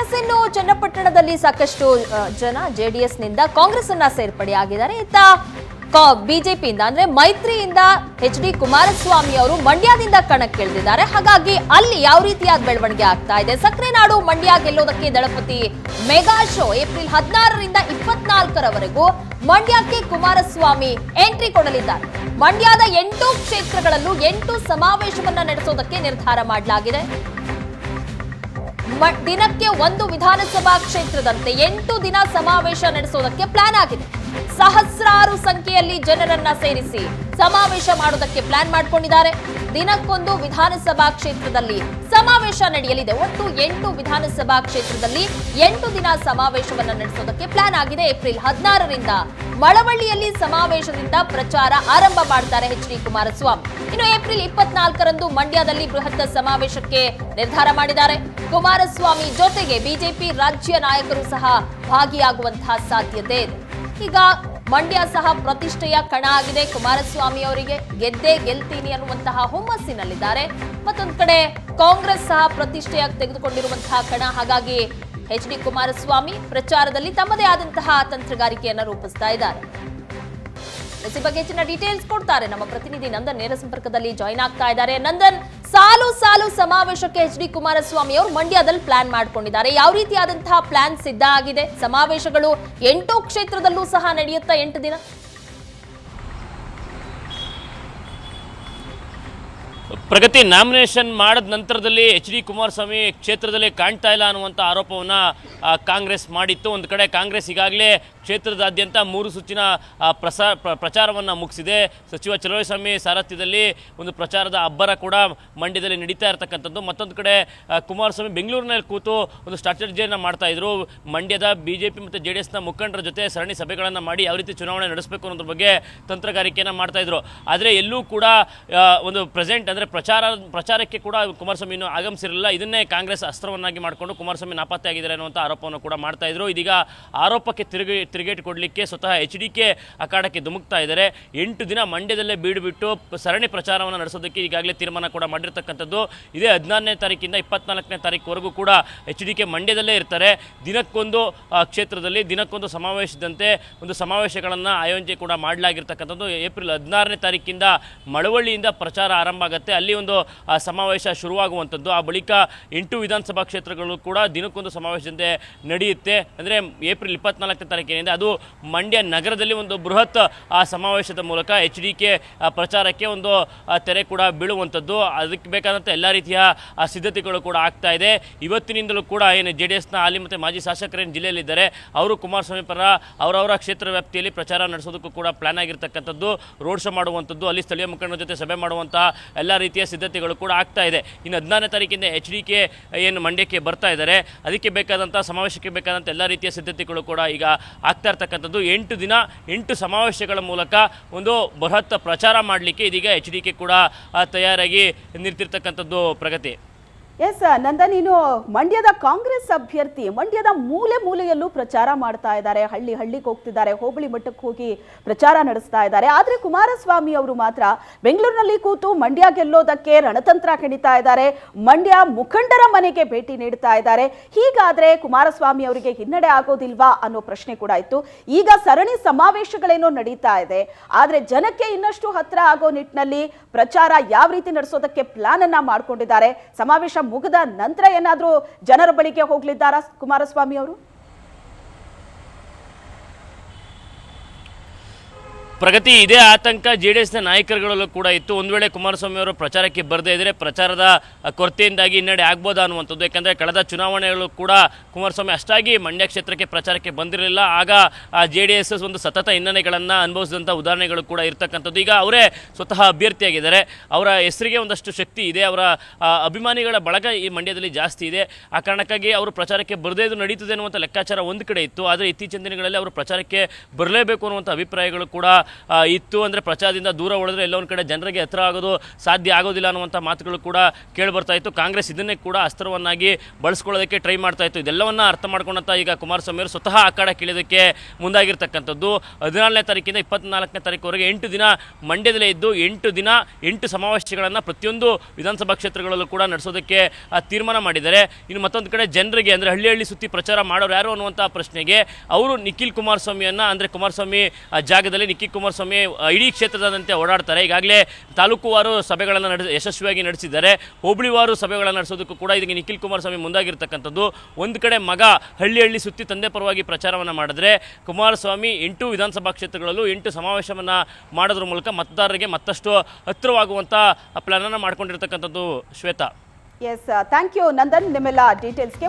S ಇನ್ನು ಚನ್ನಪಟ್ಟಣದಲ್ಲಿ ಸಾಕಷ್ಟು ಜನ ಜೆಡಿಎಸ್ನಿಂದ ಕಾಂಗ್ರೆಸ್ ಅನ್ನ ಸೇರ್ಪಡೆಯಾಗಿದ್ದಾರೆ ಇತ್ತ ಬಿಜೆಪಿಯಿಂದ ಅಂದ್ರೆ ಮೈತ್ರಿಯಿಂದ ಎಚ್ ಡಿ ಕುಮಾರಸ್ವಾಮಿ ಅವರು ಮಂಡ್ಯದಿಂದ ಕಣಕ್ಕಿಳಿದಿದ್ದಾರೆ. ಹಾಗಾಗಿ ಅಲ್ಲಿ ಯಾವ ರೀತಿಯಾದ ಬೆಳವಣಿಗೆ ಆಗ್ತಾ ಇದೆ? ಸಕ್ಕರೆ ನಾಡು ಮಂಡ್ಯ ಗೆಲ್ಲೋದಕ್ಕೆ ದಳಪತಿ ಮೆಗಾ ಶೋ ಏಪ್ರಿಲ್ ಹದಿನಾರರಿಂದ ಇಪ್ಪತ್ನಾಲ್ಕರವರೆಗೂ ಮಂಡ್ಯಕ್ಕೆ ಕುಮಾರಸ್ವಾಮಿ ಎಂಟ್ರಿ ಕೊಡಲಿದ್ದಾರೆ. ಮಂಡ್ಯದ ಎಂಟು ಕ್ಷೇತ್ರಗಳಲ್ಲೂ ಎಂಟು ಸಮಾವೇಶವನ್ನ ನಡೆಸೋದಕ್ಕೆ ನಿರ್ಧಾರ ಮಾಡಲಾಗಿದೆ. ದಿನಕ್ಕೆ ಒಂದು ವಿಧಾನಸಭಾ ಕ್ಷೇತ್ರದಂತೆ ಎಂಟು ದಿನ ಸಮಾವೇಶ ನಡೆಸೋದಕ್ಕೆ ಪ್ಲಾನ್ ಆಗಿದೆ. ಸಹಸ್ರಾರು ಸಂಖ್ಯೆಯಲ್ಲಿ ಜನರನ್ನ ಸೇರಿಸಿ ಸಮಾವೇಶ ಮಾಡೋದಕ್ಕೆ ಪ್ಲಾನ್ ಮಾಡ್ಕೊಂಡಿದ್ದಾರೆ. ದಿನಕ್ಕೊಂದು ವಿಧಾನಸಭಾ ಕ್ಷೇತ್ರದಲ್ಲಿ ಸಮಾವೇಶ ನಡೆಯಲಿದೆ. ಒಟ್ಟು ಎಂಟು ವಿಧಾನಸಭಾ ಕ್ಷೇತ್ರದಲ್ಲಿ ಎಂಟು ದಿನ ಸಮಾವೇಶವನ್ನು ನಡೆಸೋದಕ್ಕೆ ಪ್ಲಾನ್ ಆಗಿದೆ. ಏಪ್ರಿಲ್ ಹದಿನಾರರಿಂದ ಮಳವಳ್ಳಿಯಲ್ಲಿ ಸಮಾವೇಶದಿಂದ ಪ್ರಚಾರ ಆರಂಭ ಮಾಡ್ತಾರೆ ಎಚ್ ಡಿ ಕುಮಾರಸ್ವಾಮಿ. ಇನ್ನು ಏಪ್ರಿಲ್ ಇಪ್ಪತ್ನಾಲ್ಕರಂದು ಮಂಡ್ಯದಲ್ಲಿ ಬೃಹತ್ ಸಮಾವೇಶಕ್ಕೆ ನಿರ್ಧಾರ ಮಾಡಿದ್ದಾರೆ. ಕುಮಾರಸ್ವಾಮಿ ಜೊತೆಗೆ ಬಿಜೆಪಿ ರಾಜ್ಯ ನಾಯಕರು ಸಹ ಭಾಗಿಯಾಗುವಂತಹ ಸಾಧ್ಯತೆ ಇದೆ. ಈಗ ಮಂಡ್ಯ ಸಹ ಪ್ರತಿಷ್ಠೆಯ ಕಣ ಆಗಿದೆ. ಕುಮಾರಸ್ವಾಮಿ ಅವರಿಗೆ ಗೆದ್ದೇ ಗೆಲ್ತೀನಿ ಅನ್ನುವಂತಹ ಹುಮ್ಮಸ್ಸಿನಲ್ಲಿದ್ದಾರೆ. ಮತ್ತೊಂದು ಕಡೆ ಕಾಂಗ್ರೆಸ್ ಸಹ ಪ್ರತಿಷ್ಠೆಯಾಗಿ ತೆಗೆದುಕೊಂಡಿರುವಂತಹ ಕಣ. ಹಾಗಾಗಿ ಎಚ್ ಡಿ ಕುಮಾರಸ್ವಾಮಿ ಪ್ರಚಾರದಲ್ಲಿ ತಮ್ಮದೇ ಆದಂತಹ ತಂತ್ರಗಾರಿಕೆಯನ್ನು ರೂಪಿಸ್ತಾ ಇದ್ದಾರೆ. ಈ ಬಗ್ಗೆ ಹೆಚ್ಚಿನ ಡೀಟೇಲ್ಸ್ ಕೊಡ್ತಾರೆ. ನಮ್ಮ ಪ್ರತಿನಿಧಿ ನಂದನ್ ನೇರ ಸಂಪರ್ಕದಲ್ಲಿ ಜಾಯಿನ್ ಆಗ್ತಾ ಇದ್ದಾರೆ. ನಂದನ್, ಸಾಲು ಸಾಲು ಸಮಾವೇಶಕ್ಕೆ ಎಚ್ ಡಿ ಕುಮಾರಸ್ವಾಮಿ ಅವರು ಮಂಡ್ಯದಲ್ಲಿ ಪ್ಲಾನ್ ಮಾಡ್ಕೊಂಡಿದ್ದಾರೆ. ಯಾವ ರೀತಿಯಾದಂತಹ ಪ್ಲಾನ್ ಸಿದ್ಧ ಆಗಿದೆ? ಸಮಾವೇಶಗಳು ಎಂಟು ಕ್ಷೇತ್ರದಲ್ಲೂ ಸಹ ನಡೆಯುತ್ತಾ ಎಂಟು ದಿನ? ಪ್ರಗತಿ ನಾಮಿನೇಷನ್ ಮಾಡಿದ ನಂತರದಲ್ಲಿ ಎಚ್ ಡಿ ಕುಮಾರಸ್ವಾಮಿ ಕ್ಷೇತ್ರದಲ್ಲಿ ಕಾಣ್ತಾ ಇಲ್ಲ ಅನ್ನುವಂಥ ಆರೋಪವನ್ನು ಕಾಂಗ್ರೆಸ್ ಮಾಡಿತ್ತು. ಒಂದು ಕಡೆ ಕಾಂಗ್ರೆಸ್ ಈಗಾಗಲೇ ಕ್ಷೇತ್ರದಾದ್ಯಂತ ಮೂರು ಸುತ್ತಿನ ಪ್ರಸಾರ ಪ್ರಸಾ, ಪ್ರ- ಪ್ರಚಾರವನ್ನು ಮುಗಿಸಿದೆ. ಸಚಿವ ಚಲುವಸ್ವಾಮಿ ಸಾರಥ್ಯದಲ್ಲಿ ಒಂದು ಪ್ರಚಾರದ ಅಬ್ಬರ ಕೂಡ ಮಂಡ್ಯದಲ್ಲಿ ನಡೀತಾ ಇರತಕ್ಕಂಥದ್ದು. ಮತ್ತೊಂದು ಕಡೆ ಕುಮಾರಸ್ವಾಮಿ ಬೆಂಗಳೂರಿನಲ್ಲಿ ಕೂತು ಒಂದು ಸ್ಟ್ರಾಟಜಿಯನ್ನು ಮಾಡ್ತಾ ಇದ್ರು. ಮಂಡ್ಯದ ಬಿ ಜೆ ಪಿ ಮತ್ತು ಜೆ ಡಿ ಎಸ್ನ ಮುಖಂಡರ ಜೊತೆ ಸರಣಿ ಸಭೆಗಳನ್ನು ಮಾಡಿ ಯಾವ ರೀತಿ ಚುನಾವಣೆ ನಡೆಸಬೇಕು ಅನ್ನೋದ್ರ ಬಗ್ಗೆ ತಂತ್ರಗಾರಿಕೆಯನ್ನು ಮಾಡ್ತಾ ಇದ್ರು. ಆದರೆ ಎಲ್ಲೂ ಕೂಡ ಒಂದು ಪ್ರೆಸೆಂಟ್ ಅಂದರೆ ಪ್ರಚಾರ, ಪ್ರಚಾರಕ್ಕೆ ಕೂಡ ಕುಮಾರಸ್ವಾಮಿ ಇನ್ನೂ ಆಗಮಿಸಿರಲಿಲ್ಲ. ಇದನ್ನೇ ಕಾಂಗ್ರೆಸ್ ಅಸ್ತ್ರವನ್ನಾಗಿ ಮಾಡಿಕೊಂಡು ಕುಮಾರಸ್ವಾಮಿ ನಾಪತ್ತೆ ಆಗಿದ್ದಾರೆ ಅನ್ನುವಂಥ ಆರೋಪವನ್ನು ಕೂಡ ಮಾಡ್ತಾ ಇದ್ರು. ಇದೀಗ ಆರೋಪಕ್ಕೆ ತಿರುಗಿ ತಿರುಗೇಟು ಕೊಡಲಿಕ್ಕೆ ಸ್ವತಃ ಎಚ್ ಡಿ ಕೆ ಅಖಾಡಕ್ಕೆ ಧುಮುಕ್ತಾ ಇದ್ದಾರೆ. ಎಂಟು ದಿನ ಮಂಡ್ಯದಲ್ಲೇ ಬೀಡು ಬಿಟ್ಟು ಸರಣಿ ಪ್ರಚಾರವನ್ನು ನಡೆಸೋದಕ್ಕೆ ಈಗಾಗಲೇ ತೀರ್ಮಾನ ಕೂಡ ಮಾಡಿರ್ತಕ್ಕಂಥದ್ದು. ಇದೇ ಹದಿನಾರನೇ ತಾರೀಕಿಂದ ಇಪ್ಪತ್ನಾಲ್ಕನೇ ತಾರೀಕುವರೆಗೂ ಕೂಡ ಎಚ್ ಡಿ ಕೆ ಮಂಡ್ಯದಲ್ಲೇ ಇರ್ತಾರೆ. ದಿನಕ್ಕೊಂದು ಕ್ಷೇತ್ರದಲ್ಲಿ ದಿನಕ್ಕೊಂದು ಸಮಾವೇಶದಂತೆ ಒಂದು ಸಮಾವೇಶಗಳನ್ನು ಆಯೋಜನೆ ಕೂಡ ಮಾಡಲಾಗಿರ್ತಕ್ಕಂಥದ್ದು. ಏಪ್ರಿಲ್ ಹದಿನಾರನೇ ತಾರೀಕಿಂದ ಮಳವಳ್ಳಿಯಿಂದ ಪ್ರಚಾರ ಆರಂಭ ಆಗುತ್ತೆ. ಅಲ್ಲಿ ಒಂದು ಸಮಾವೇಶ ಶುರುವಾಗುವಂಥದ್ದು. ಆ ಬಳಿಕ ಎಂಟು ವಿಧಾನಸಭಾ ಕ್ಷೇತ್ರಗಳು ಕೂಡ ದಿನಕ್ಕೊಂದು ಸಮಾವೇಶದಂತೆ ನಡೆಯುತ್ತೆ. ಅಂದರೆ ಏಪ್ರಿಲ್ ಇಪ್ಪತ್ನಾಲ್ಕನೇ ಅದು ಮಂಡ್ಯ ನಗರದಲ್ಲಿ ಒಂದು ಬೃಹತ್ ಸಮಾವೇಶದ ಮೂಲಕ ಎಚ್ ಡಿ ಪ್ರಚಾರಕ್ಕೆ ಒಂದು ತೆರೆ ಕೂಡ ಬೀಳುವಂಥದ್ದು. ಅದಕ್ಕೆ ಬೇಕಾದಂಥ ಎಲ್ಲ ರೀತಿಯ ಸಿದ್ಧತೆಗಳು ಕೂಡ ಆಗ್ತಾ ಇದೆ. ಇವತ್ತಿನಿಂದಲೂ ಕೂಡ ಏನು ಜೆ ಡಿ ಎಸ್ನ ಹಾಲಿ ಮತ್ತು ಮಾಜಿ ಶಾಸಕರೇನು ಜಿಲ್ಲೆಯಲ್ಲಿದ್ದಾರೆ, ಅವರು ಕುಮಾರಸ್ವಾಮಿ ಪರ ಅವರವರ ಕ್ಷೇತ್ರ ವ್ಯಾಪ್ತಿಯಲ್ಲಿ ಪ್ರಚಾರ ನಡೆಸೋದಕ್ಕೂ ಕೂಡ ಪ್ಲಾನ್ ಆಗಿರ್ತಕ್ಕಂಥದ್ದು. ರೋಡ್ ಶೋ ಮಾಡುವಂಥದ್ದು, ಅಲ್ಲಿ ಸ್ಥಳೀಯ ಮುಖಂಡರ ಜೊತೆ ಸಭೆ ಮಾಡುವಂಥ ಎಲ್ಲ ರೀತಿಯ ಸಿದ್ಧತೆಗಳು ಕೂಡ ಆಗ್ತಾ ಇದೆ. ಇನ್ನು ಹದಿನಾರನೇ ತಾರೀಕಿಂದ ಎಚ್ ಡಿ ಕೆ, ಏನು ಮಂಡ್ಯಕ್ಕೆ ಬರ್ತಾ ಇದ್ದಾರೆ. ಅದಕ್ಕೆ ಬೇಕಾದಂಥ, ಸಮಾವೇಶಕ್ಕೆ ಬೇಕಾದಂಥ ಎಲ್ಲ ರೀತಿಯ ಸಿದ್ಧತೆಗಳು ಕೂಡ ಈಗ ಆಗ್ತಾ ಇರ್ತಕ್ಕಂಥದ್ದು ಎಂಟು ದಿನ, ಎಂಟು ಸಮಾವೇಶಗಳ ಮೂಲಕ ಒಂದು ಬೃಹತ್ ಪ್ರಚಾರ ಮಾಡಲಿಕ್ಕೆ ಇದೀಗ ಎಚ್ ಕೂಡ ತಯಾರಾಗಿ ನಿಂತಿರ್ತಕ್ಕಂಥದ್ದು ಪ್ರಗತಿ. ಎಸ್ ನಂದ ನೀನು ಮಂಡ್ಯದ ಕಾಂಗ್ರೆಸ್ ಅಭ್ಯರ್ಥಿ, ಮಂಡ್ಯದ ಮೂಲೆ ಮೂಲೆಯಲ್ಲೂ ಪ್ರಚಾರ ಮಾಡ್ತಾ ಇದ್ದಾರೆ. ಹಳ್ಳಿ ಹಳ್ಳಿಗೆ ಹೋಗ್ತಿದ್ದಾರೆ. ಹೋಬಳಿ ಮಟ್ಟಕ್ಕೆ ಹೋಗಿ ಪ್ರಚಾರ ನಡೆಸ್ತಾ ಇದ್ದಾರೆ. ಆದರೆ ಕುಮಾರಸ್ವಾಮಿ ಅವರು ಮಾತ್ರ ಬೆಂಗಳೂರಿನಲ್ಲಿ ಕೂತು ಮಂಡ್ಯ ಗೆಲ್ಲೋದಕ್ಕೆ ರಣತಂತ್ರ ಕಣಿತಾ ಇದ್ದಾರೆ. ಮಂಡ್ಯ ಮುಖಂಡರ ಮನೆಗೆ ಭೇಟಿ ನೀಡ್ತಾ ಇದ್ದಾರೆ. ಹೀಗಾದ್ರೆ ಕುಮಾರಸ್ವಾಮಿ ಅವರಿಗೆ ಹಿನ್ನಡೆ ಆಗೋದಿಲ್ವಾ ಅನ್ನೋ ಪ್ರಶ್ನೆ ಕೂಡ ಇತ್ತು. ಈಗ ಸರಣಿ ಸಮಾವೇಶಗಳೇನೋ ನಡೀತಾ ಇದೆ. ಆದರೆ ಜನಕ್ಕೆ ಇನ್ನಷ್ಟು ಹತ್ತಿರ ಆಗೋ ನಿಟ್ಟಿನಲ್ಲಿ ಪ್ರಚಾರ ಯಾವ ರೀತಿ ನಡೆಸೋದಕ್ಕೆ ಪ್ಲಾನ್ ಅನ್ನ ಮಾಡ್ಕೊಂಡಿದ್ದಾರೆ. ಸಮಾವೇಶ ಮುಗಿದ ನಂತರ ಏನಾದರೂ ಜನರ ಬಳಿಗೆ ಹೋಗ್ಲಿದ್ದಾರಾ ಕುಮಾರಸ್ವಾಮಿ ಅವರು? ಪ್ರಗತಿ ಇದೇ ಆತಂಕ ಜೆ ಡಿ ಎಸ್ನ ನಾಯಕರುಗಳಲ್ಲೂ ಕೂಡ ಇತ್ತು. ಒಂದು ವೇಳೆ ಕುಮಾರಸ್ವಾಮಿ ಅವರು ಪ್ರಚಾರಕ್ಕೆ ಬರದೇ ಇದ್ದರೆ ಪ್ರಚಾರದ ಕೊರತೆಯಿಂದಾಗಿ ಹಿನ್ನಡೆ ಆಗ್ಬೋದಾ ಅನ್ನುವಂಥದ್ದು. ಯಾಕಂದರೆ ಕಳೆದ ಚುನಾವಣೆಗಳು ಕೂಡ ಕುಮಾರಸ್ವಾಮಿ ಅಷ್ಟಾಗಿ ಮಂಡ್ಯ ಕ್ಷೇತ್ರಕ್ಕೆ ಪ್ರಚಾರಕ್ಕೆ ಬಂದಿರಲಿಲ್ಲ. ಆಗ ಜೆ ಡಿ ಎಸ್ ಒಂದು ಸತತ ಹಿನ್ನಡೆಗಳನ್ನು ಅನುಭವಿಸಿದಂಥ ಉದಾಹರಣೆಗಳು ಕೂಡ ಇರತಕ್ಕಂಥದ್ದು. ಈಗ ಅವರೇ ಸ್ವತಃ ಅಭ್ಯರ್ಥಿಯಾಗಿದ್ದಾರೆ. ಅವರ ಹೆಸರಿಗೆ ಒಂದಷ್ಟು ಶಕ್ತಿ ಇದೆ. ಅವರ ಅಭಿಮಾನಿಗಳ ಬಳಗ ಈ ಮಂಡ್ಯದಲ್ಲಿ ಜಾಸ್ತಿ ಇದೆ. ಆ ಕಾರಣಕ್ಕಾಗಿ ಅವರು ಪ್ರಚಾರಕ್ಕೆ ಬರದೇ ಇದು ನಡೀತದೆ ಅನ್ನುವಂಥ ಲೆಕ್ಕಾಚಾರ ಒಂದು ಕಡೆ ಇತ್ತು. ಆದರೆ ಇತ್ತೀಚಿನ ದಿನಗಳಲ್ಲಿ ಅವರು ಪ್ರಚಾರಕ್ಕೆ ಬರಲೇಬೇಕು ಅನ್ನುವಂಥ ಅಭಿಪ್ರಾಯಗಳು ಕೂಡ ಆ, ಇತ್ತು ಅಂದರೆ ಪ್ರಚಾರದಿಂದ ದೂರ ಉಳಿದ್ರೆ ಎಲ್ಲ ಒಂದು ಕಡೆ ಜನರಿಗೆ ಹತ್ರ ಆಗೋದು ಸಾಧ್ಯ ಆಗೋದಿಲ್ಲ ಅನ್ನುವಂಥ ಮಾತುಗಳು ಕೂಡ ಕೇಳಿಬರ್ತಾ ಇತ್ತು. ಕಾಂಗ್ರೆಸ್ ಇದನ್ನೇ ಕೂಡ ಅಸ್ತ್ರವನ್ನಾಗಿ ಬಳಸ್ಕೊಳ್ಳೋದಕ್ಕೆ ಟ್ರೈ ಮಾಡ್ತಾ ಇತ್ತು. ಇದೆಲ್ಲವನ್ನ ಅರ್ಥ ಮಾಡ್ಕೊಂಡಂತ ಈಗ ಕುಮಾರಸ್ವಾಮಿ ಅವರು ಸ್ವತಃ ಅಖಾಡ ಕೇಳೋದಕ್ಕೆ ಮುಂದಾಗಿರ್ತಕ್ಕಂಥದ್ದು. ಹದಿನಾಲ್ಕನೇ ತಾರೀಕಿಂದ ಇಪ್ಪತ್ನಾಲ್ಕನೇ ತಾರೀಕುವರೆಗೆ ಎಂಟು ದಿನ ಮಂಡ್ಯದಲ್ಲೇ ಇದ್ದು ಎಂಟು ದಿನ ಎಂಟು ಸಮಾವೇಶಗಳನ್ನು ಪ್ರತಿಯೊಂದು ವಿಧಾನಸಭಾ ಕ್ಷೇತ್ರಗಳಲ್ಲೂ ಕೂಡ ನಡೆಸೋದಕ್ಕೆ ತೀರ್ಮಾನ ಮಾಡಿದ್ದಾರೆ. ಇನ್ನು ಮತ್ತೊಂದು ಕಡೆ ಜನರಿಗೆ ಅಂದರೆ ಹಳ್ಳಿ ಹಳ್ಳಿ ಸುತ್ತಿ ಪ್ರಚಾರ ಮಾಡೋರು ಯಾರು ಅನ್ನುವಂಥ ಪ್ರಶ್ನೆಗೆ ಅವರು ನಿಖಿಲ್ ಕುಮಾರಸ್ವಾಮಿಯನ್ನು ಅಂದರೆ ಕುಮಾರಸ್ವಾಮಿ ಜಾಗದಲ್ಲಿ ನಿಖಿಲ್ ಕುಮಾರಸ್ವಾಮಿ ಇಡೀ ಕ್ಷೇತ್ರದಂತೆ ಓಡಾಡ್ತಾರೆ. ಈಗಾಗಲೇ ತಾಲೂಕುವಾರು ಸಭೆಗಳನ್ನು ನಡೆಸ, ಯಶಸ್ವಿಯಾಗಿ ನಡೆಸಿದ್ದಾರೆ. ಹೋಬಳಿವಾರು ಸಭೆಗಳನ್ನು ನಡೆಸೋದಕ್ಕೂ ಕೂಡ ಇದಕ್ಕೆ ನಿಖಿಲ್ ಕುಮಾರಸ್ವಾಮಿ ಮುಂದಾಗಿರ್ತಕ್ಕಂಥದ್ದು. ಒಂದು ಕಡೆ ಮಗ ಹಳ್ಳಿ ಹಳ್ಳಿ ಸುತ್ತಿ ತಂದೆ ಪರವಾಗಿ ಪ್ರಚಾರವನ್ನು ಮಾಡಿದ್ರೆ ಕುಮಾರಸ್ವಾಮಿ ಎಂಟು ವಿಧಾನಸಭಾ ಕ್ಷೇತ್ರಗಳಲ್ಲೂ ಎಂಟು ಸಮಾವೇಶವನ್ನು ಮಾಡೋದ್ರ ಮೂಲಕ ಮತದಾರರಿಗೆ ಮತ್ತಷ್ಟು ಹತ್ತಿರವಾಗುವಂಥ ಪ್ಲಾನನ್ನು ಮಾಡ್ಕೊಂಡಿರ್ತಕ್ಕಂಥದ್ದು Shweta. Yes thank you Nandan ನಿಮ್ಮೆಲ್ಲ ಡೀಟೇಲ್ಸ್ಗೆ